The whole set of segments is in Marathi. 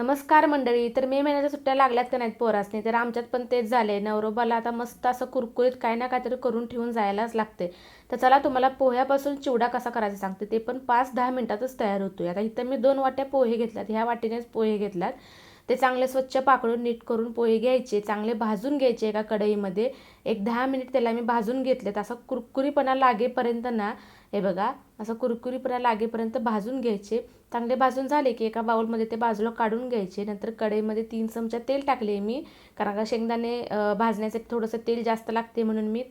नमस्कार मंडळी तर मे महिन्याच्या सुट्ट्या लागल्यात का नाहीत पोरासने? तर आमच्यात पण तेच झाले नवरोबाला आता मस्त असं कुरकुरीत काय ना काहीतरी करून ठेवून जायलाच लागते तर चला तुम्हाला पोह्यापासून चिवडा कसा करायचा सांगते. ते पण पाच दहा मिनिटातच तयार होतोय. आता इथं मी दोन वाट्या पोहे घेतल्यात. ह्या वाटीनेच पोहे घेतल्यात. ते चांगले स्वच्छ पाकडून नीट करून पोहे घ्यायचे चांगले भाजून घ्यायचे एका कढईमध्ये. एक दहा मिनिट त्याला मी भाजून घेतलेत. असं कुरकुरीपणा लागेपर्यंत ना हे बघा असं कुरकुरीपणा लागेपर्यंत भाजून घ्यायचे. चांगले भाजून झाले की एका बाउलमध्ये ते बाजूला काढून घ्यायचे. नंतर कढईमध्ये तीन चमचा तेल टाकले मी कारण का शेंगदाणे भाजण्यासाठी थोडंसं तेल जास्त लागते म्हणून मी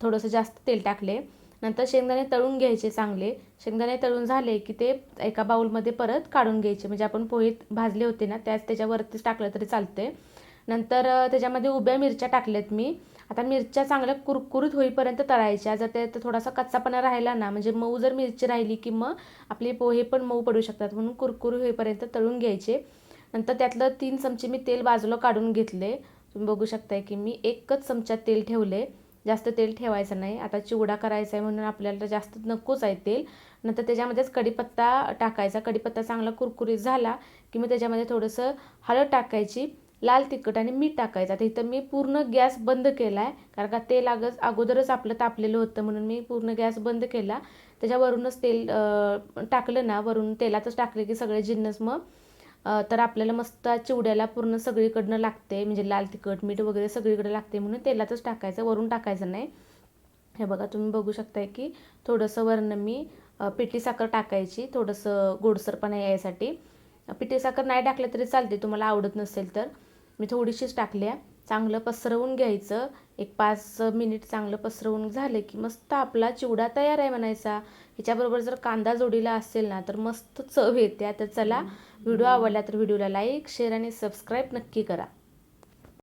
थोडंसं जास्त तेल टाकले. नंतर शेंगदाणे तळून घ्यायचे चांगले. शेंगदाणे तळून झाले की ते एका बाउलमध्ये परत काढून घ्यायचे. म्हणजे आपण पोहे भाजले होते ना त्याच त्याच्यावरतीच टाकलं तरी चालते नंतर त्याच्यामध्ये उभ्या मिरच्या टाकल्यात मी. आता मिरच्या चांगल्या कुरकुरीत होईपर्यंत तळायच्या. जर ते थोडासा कच्चापणा राहिला ना म्हणजे मऊ जर मिरची राहिली की मग आपले पोहे पण मऊ पडू शकतात. म्हणून कुरकुरी होईपर्यंत तळून घ्यायचे. नंतर त्यातलं तीन चमचे मी तेल बाजूला काढून घेतले. तुम्ही बघू शकताय की मी एकच चमचा तेल ठेवले जास्त तेल ठेवायचं नाही. आता चिवडा करायचा आहे म्हणून आपल्याला जास्त नकोच आहे तेल. नंतर त्याच्यामध्येच कढीपत्ता टाकायचा. कढीपत्ता चांगला कुरकुरीत झाला की मी त्याच्यामध्ये थोडंसं हळद टाकायची लाल तिखट आणि मीठ टाकायचं. आता इथं मी पूर्ण गॅस बंद केला आहे कारण का तेल अगच अगोदरच आपलं तापलेलं होतं म्हणून मी पूर्ण गॅस बंद केला. त्याच्यावरूनच तेल टाकलं ना. वरून तेलातच टाकले की सगळे जिन्नस मग तर आपल्याला मस्त चिवड्याला पूर्ण सगळीकडनं लागते म्हणजे लाल तिखट मीठ वगैरे सगळीकडे लागते म्हणून तेलातच टाकायचं वरून टाकायचं नाही. हे बघा तुम्ही बघू शकताय की थोडंसं वरण मी पिठी साखर टाकायची थोडंसं गोडसरपणा यायसाठी पिठी साखर नाही टाकलं तरी चालते तुम्हाला आवडत नसेल तर. मी थोडीशीच टाकली आहे. चांगलं पसरवून घ्यायचं. एक पाच मिनिट चांगलं पसरवून झालं की मस्त आपला चिवडा तयार आहे म्हणायचा. ह्याच्याबरोबर जर कांदा जोडीला असेल ना तर मस्त चव येते. तर चला व्हिडिओ आवडला तर व्हिडिओला लाईक शेअर आणि सबस्क्राईब नक्की करा.